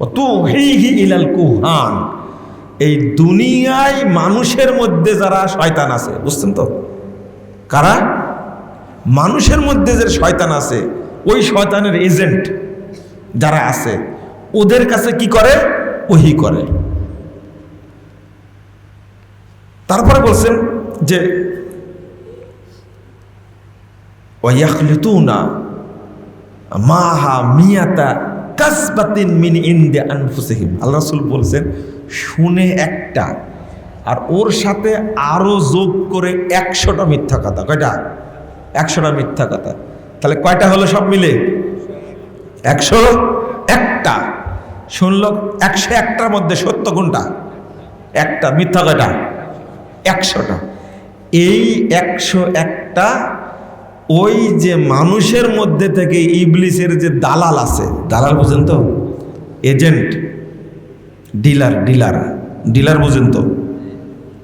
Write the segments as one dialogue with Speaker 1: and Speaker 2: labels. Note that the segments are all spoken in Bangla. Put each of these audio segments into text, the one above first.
Speaker 1: ইলাল কুহান এই দুনিয়ায় মানুষের মধ্যে যারা শয়তান আছে, বুঝছেন তো? কারা? মানুষের মধ্যে যে শয়তান আছে, ওই শয়তানের এজেন্ট যারা আছে, ওদের কাছে কি করে? ওহি করে। তারপরে বলছেন যে ওয়াখলিতুনা মাহা মিয়াতা কাসবাতিন মিন ইন্দে আনফুসিহিম। আল্লাহ রাসূল বলছেন, শুনে একটা আর ওর সাথে আরও যোগ করে একশোটা মিথ্যা কথা। কয়টা? একশোটা মিথ্যা কথা। তাহলে কয়টা হলো সব মিলে? একশো একটা। শুনল, একশো একটার মধ্যে সত্য কোনটা? একটা। মিথ্যা কয়টা? একশোটা। এই একশো একটা ওই যে মানুষের মধ্যে থেকে ইবলিসের যে দালাল আছে, দালাল বুঝেন তো? এজেন্ট, ডিলার ডিলার ডিলার বুঝেন তো?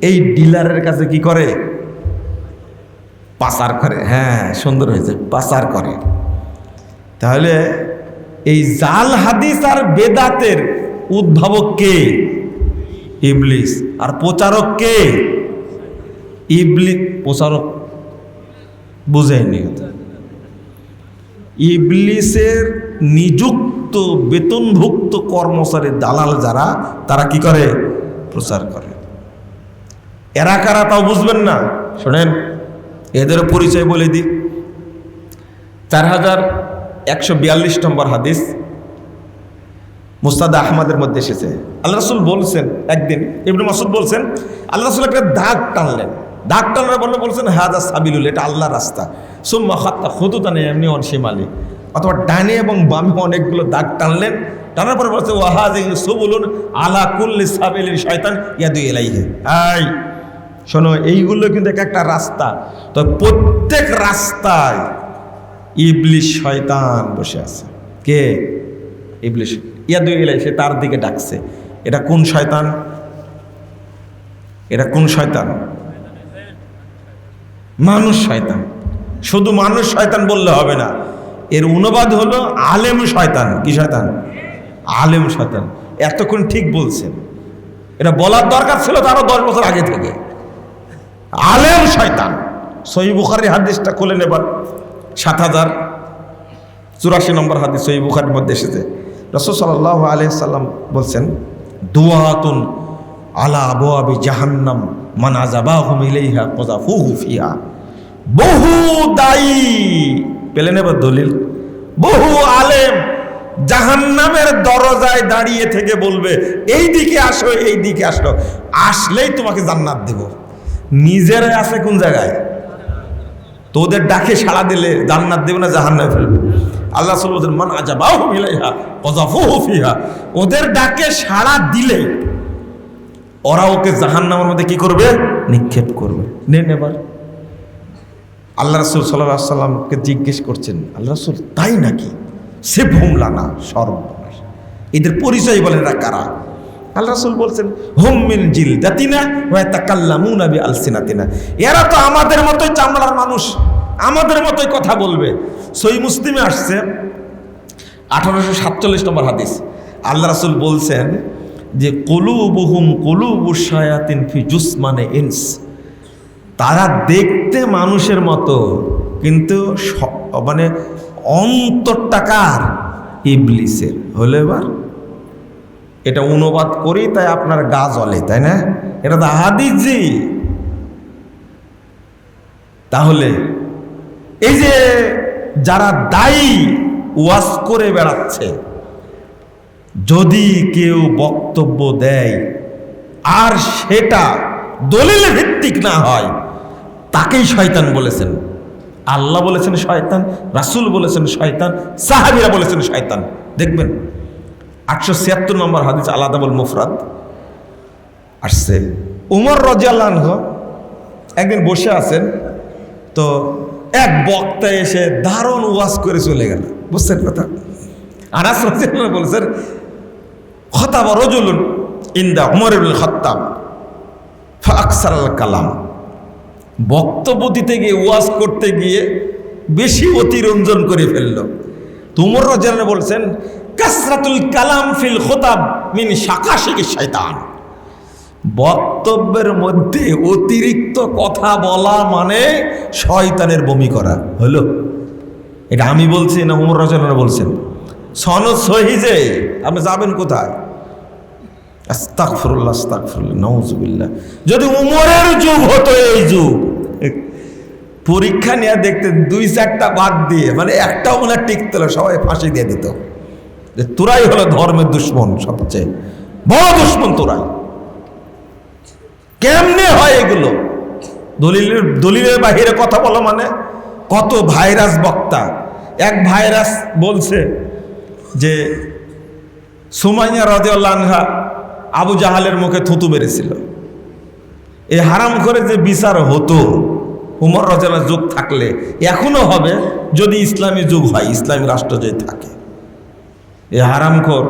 Speaker 1: এই ডিলারের কাছে কি করে? পাচার করে হ্যাঁ সুন্দর হয়েছে, পাচার করে। তাহলে এই জাল হাদিস আর বেদাতের উদ্ভাবক কে? ইবলিস। আর প্রচারক কে? ইবলি, প্রচারক বুঝায়নি। ইবলিসের নিযুক্ত বেতনভুক্ত কর্মচারী দালাল যারা, তারা কি করে? প্রচার করে। এরা কারা তাও বুঝবেন না। শোনেন, এদের পরিচয় বলে দিই। চার হাজার একশো বিয়াল্লিশ নম্বর হাদিস মুস্তাদ আহমদের মধ্যে এসেছে। আল্লাহ রসুল বলছেন, একদিন ইবনু মাসুদ বলছেন, আল্লাহ রসুল একটা দাগ টানলেন। টানলে বললে বলছেন হাজা সাবিলুল, এটা আল্লাহ রাস্তা। সুম্মা খাত্তা খুতুতানে, এমনি অনসিমালি অথবা ডানে এবং বামে অনেকগুলো দাগ টানলেন। টানার পরে বলছে ওয়াহাজ সুবুলুন আলা কুল্লি সাবিলিন শয়তান ইয়াদু এলাইহে আই শোনো, এইগুলো কিন্তু এক একটা রাস্তা। তো প্রত্যেক রাস্তায় ইবলিশ শয়তান বসে আছে। কে? ইবলিশ, ইয়াদু এলাই সে তার দিকে ডাকছে। এটা কোন শয়তান? এটা কোন শয়তান? মানুষ শয়তান। শুধু মানুষ শয়তান বললে হবে না। এর অনুবাদ হলো আলেম শয়তান। কি শয়তান? আলেম শয়তান। এতক্ষণ ঠিক বলছেন। এটা বলার দরকার ছিল তারও দশ বছর আগে থেকে। আলেম শয়তান। সহি বুখারি হাদিসটা খুলে নেবার সাত হাজার চুরাশি নম্বর হাদিস সহি বুখারির মধ্যে এসেছে। রসদ সাল্লাহ সাল্লাম বলছেন দুয়াতুন আলা আবু আবি জাহান্নাম। মানা জাবাহুম ইলাইহা কজাফুহু ফিহা। বহু দায়ী পেলেন এবার দলিল। বহু আলেম জাহান্নামের দরজায় দাঁড়িয়ে থেকে বলবে, এই দিকে আসো, এই দিকে আসো। আসলেই তোমাকে জান্নাত দেব। নিজেরাই আছে কোন জায়গায়? তোদের ডাকে সাড়া দিলে জান্নাত দেবে না জাহান্নামে ফেলবে। আল্লাহ সাল মান আজাবাহু ইলাইহা কজাফুহু ফিহা। ওদের ডাকে সাড়া দিলে ওরা ওকে জাহান্নামের মধ্যে কি করবে? নিক্ষেপ করবে। নেন এবার আল্লাহ রসুল সাল্লাহ সাল্লামকে জিজ্ঞেস করছেন আল্লাহ রসুল তাই নাকি? সে ভুমলা না সর্বনাশ। এদের পরিচয় বলেন এরা কারা? আল্লাহ রসুল বলছেন হোম মিন জিল দাতিনা ওয়া তাকাল্লামুন আবি আলসিনাতিনা এরা তো আমাদের মতোই চামড়ার মানুষ আমাদের মতোই কথা বলবে। সই মুসলিমে আসছে আঠারোশো সাতচল্লিশ নম্বর হাদিস। আল্লাহ রাসুল বলছেন যে কলু বহুম কলু বুসায়াতিন ফি জুসমানে ইনস। তারা দেখতে মানুষের মতো, কিন্তু মানে অন্তর টাকার ইবলিসের। হলো এবার, এটা অনুবাদ করি, তাই আপনার গা জ্বলে, তাই না? এটা তো হাদিজি তাহলে, এই যে যারা দায়ী ওয়াজ করে বেড়াচ্ছে যদি কেউ বক্তব্য দেয়, আর সেটা দলিলে ভিত্তিক না হয়, তাকেই শয়তান বলেছেন। আল্লাহ বলেছেন শয়তান, রাসুল বলেছেন শয়তান, সাহাবিরা বলেছেন শয়তান। দেখবেন, আটশো ছিয়াত্তর নম্বর হাদিস আলাদা বল মুফরাদ আসছে। উমর রাজিয়াল্লাহ একদিন বসে আছেন, তো এক বক্তা এসে দারুণ ওয়াজ করে চলে গেল। বুঝছেন কথা? আনাস রাজিয়াল্লাহ বলছেন খতাব রজুলুন ইন্দা উমর ইবনুল খত্তাব। ফাকসার আল কালাম। বক্তব্য দিতে গিয়ে, ওয়াজ করতে গিয়ে বেশি অতিরঞ্জন করে ফেলল। তুমর রাজানা বলছেন, কাসরাতুল কালাম ফিল খোতাব মিন শাকাশিক শয়তান বক্তব্যের মধ্যে অতিরিক্ত কথা বলা মানে শয়তানের বমি করা। হলো? এটা আমি বলছি না উমর রচনা বলছেন? সনদ সহি যে, আপনি যাবেন কোথায়? যদি উমরের যুগ হতো এই যুগ, পরীক্ষা নিয়ে দেখতে দুই চারটা বাদ দিয়ে মানে একটাও মনে টিকতে সবাই ফাঁসি দিয়ে দিত। যে তোরাই হলো ধর্মের দুশ্মন সবচেয়ে, বড় দুশ্মন তোরাই। কেমনে হয় এগুলো? দলিলের দলিলের বাহিরে কথা বলো মানে কত ভাইরাস বক্তা। এক ভাইরাস বলছে যে সুমাইয়া রাজিউল্লাহা আবু জাহালের মুখে থুতু মেরেছিল। এই হারাম করে যে বিচার হতো, উমর রাজার যুগ থাকলে, এখনও হবে যদি ইসলামী যুগ হয়, ইসলামী রাষ্ট্র যদি থাকে। এ হারামখোর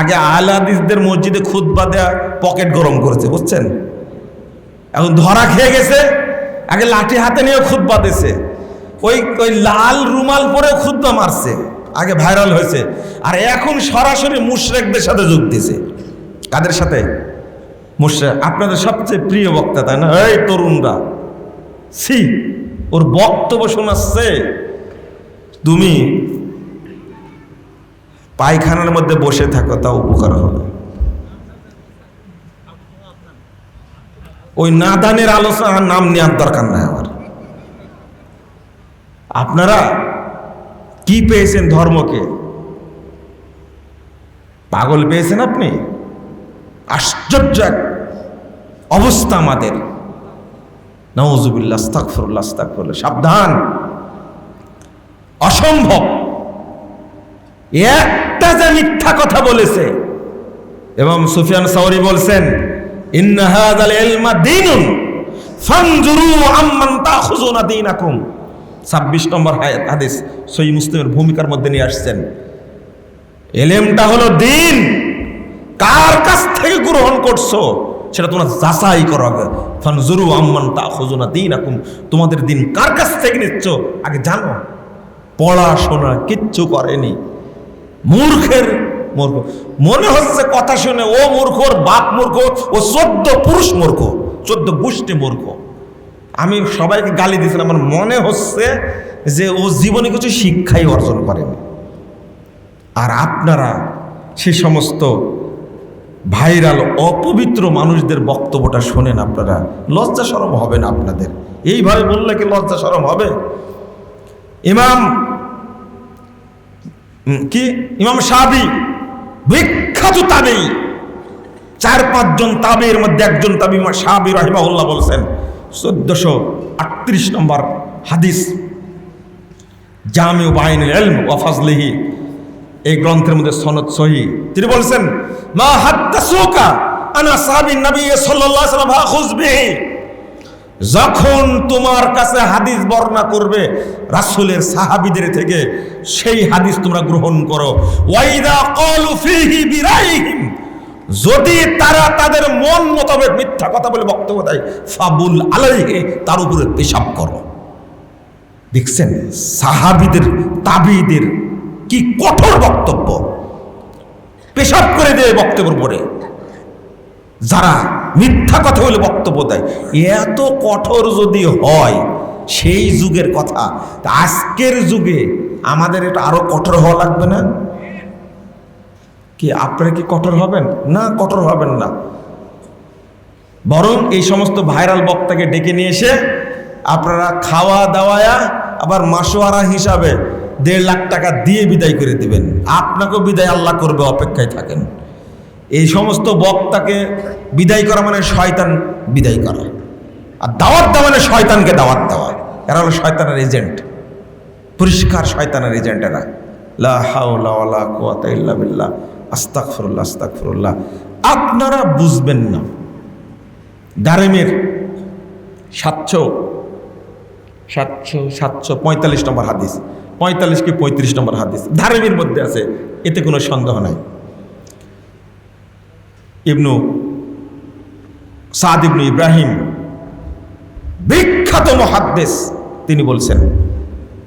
Speaker 1: আগে আহলাদিসদের মসজিদে খুতবা দেয়া পকেট গরম করেছে, বুঝছেন? এখন ধরা খেয়ে গেছে, আগে লাঠি হাতে নিয়ে খুতবা দিছে। ওই ওই লাল রুমাল পরে খুতবা মারছে, আগে ভাইরাল হয়েছে। আর এখন সরাসরি মুশরেকদের সাথে যোগ দিছে। কাদের সাথে? মুশরেক, আপনাদের সবচেয়ে প্রিয় বক্তা, তাই না? এই তরুণরা। সি ওর বক্তব্য শোনাচ্ছে। তুমি পায়খানার মধ্যে বসে থাকো তা উপকার হবে। ওই নাদানের আলোচনার নাম নেওয়ার দরকার নাই আমার। আপনারা কি পেয়েছেন ধর্মকে? পাগল পেয়েছেন আপনি? আশ্চর্য এক অবস্থা আমাদের। নওজুবিল্লা আস্তাকফরুল্লাহ আস্তাকফরুল্লাহ সাবধান। অসম্ভব। একটা যে মিথ্যা কথা বলেছে। এবং সুফিয়ান সাউরি বলছেন 26 নম্বর হাদিস সহি মুসলিমের ভূমিকার মধ্যে নিয়ে আসছেন। এলেমটা হলো দিন। কার কাছ থেকে গ্রহণ করছ? সেটা তোমরা যাচাই করো আগে। ফানজুরু আম্মান তাখুযুনা দীনাকুম। তোমাদের দিন কার কাছ থেকে নিচ্ছ? আগে জানো। পড়াশোনা কিচ্ছু করেনি। মূর্খের মূর্খ। মনে হচ্ছে কথা শুনে, ও মূর্খ, ওর বাপ মূর্খ, ও চোদ্দ পুরুষ মূর্খ, চোদ্দ গোষ্ঠী মূর্খ। আমি সবাইকে গালি দিয়েছিলাম, আমার মনে হচ্ছে যে ও জীবনে কিছু শিক্ষাই অর্জন করেনি। আর আপনারা সে সমস্ত ভাইরাল, অপবিত্র মানুষদের বক্তব্যটা শোনেন আপনারা। লজ্জা সরম হবে না আপনাদের। এইভাবে বললে কি লজ্জা সরম হবে? ইমাম কি? ইমাম সাবি, বিখ্যাত তাবেই চার, পাঁচজন তাবের মধ্যে একজন তাবি সাহাবি রাহিমাহুল্লাহ বলছেন, চোদ্দশো আটত্রিশ নম্বর হাদিস। জামিউ বাইন এলম ওয়াফাজলিহি এই গ্রন্থের মধ্যে সনদ সহি। তিনি বলছেন, মা হাদ্দাসুকা আনা সাহাবী নবী সাল্লাল্লাহু আলাইহি ওয়াসাল্লাম যখন তোমার কাছে হাদিস বর্ণনা করবে, রাসূলের সাহাবীদের থেকে সেই হাদিস তোমরা গ্রহণ করো। ওয়াইদা ক্বালু ফীহি বিরাইহিম, যদি তারা তাদের মন মোতাবেক মিথ্যা কথা বলে বক্তব্য দেয়, ফাবুল আলাইহি, তার উপরে পেশাব করো। দেখছেন? সাহাবিদের, তাবিদের কি কঠোর বক্তব্য? পেশাব করে দেয় বক্তব্যের উপরে। যারা মিথ্যা কথা বলে বক্তব্য দেয় এত কঠোর যদি হয়, সেই যুগের কথা। আজকের যুগে আমাদের এটা আরও কঠোর হওয়া লাগবে না? কি আপনারা কি কঠোর হবেন? না, কঠোর হবেন না। বরং এই সমস্ত ভাইরাল বক্তাকে ডেকে নিয়ে এসে আপনারা খাওয়া দাওয়ায়া আবার মাসোয়ারা হিসাবে দেড় লাখ টাকা দিয়ে বিদায় করে দিবেন। আপনাকেও বিদায় আল্লাহ করবে, অপেক্ষায় থাকেন। এই সমস্ত বক্তাকে বিদায় করা মানে শয়তান বিদায় করা। আর দাওয়াত দেওয়া মানে শয়তানকে দাওয়াত দেওয়া। এরা হলো শয়তানের এজেন্ট। পরিষ্কার শয়তানের এজেন্ট এরা আপনারা বুঝবেন না। দারেমের সাতশো সাতশো সাতশো পঁয়তাল্লিশ নম্বর হাদিস। পঁয়তাল্লিশ কি পঁয়ত্রিশ নম্বর হাদিস। ধারেমির মধ্যে আছে, এতে কোনো সন্দেহ নাই। ইবনু সাদ ইবনু ইব্রাহিম, বিখ্যাত মহাদ্দেশ তিনি বলছেন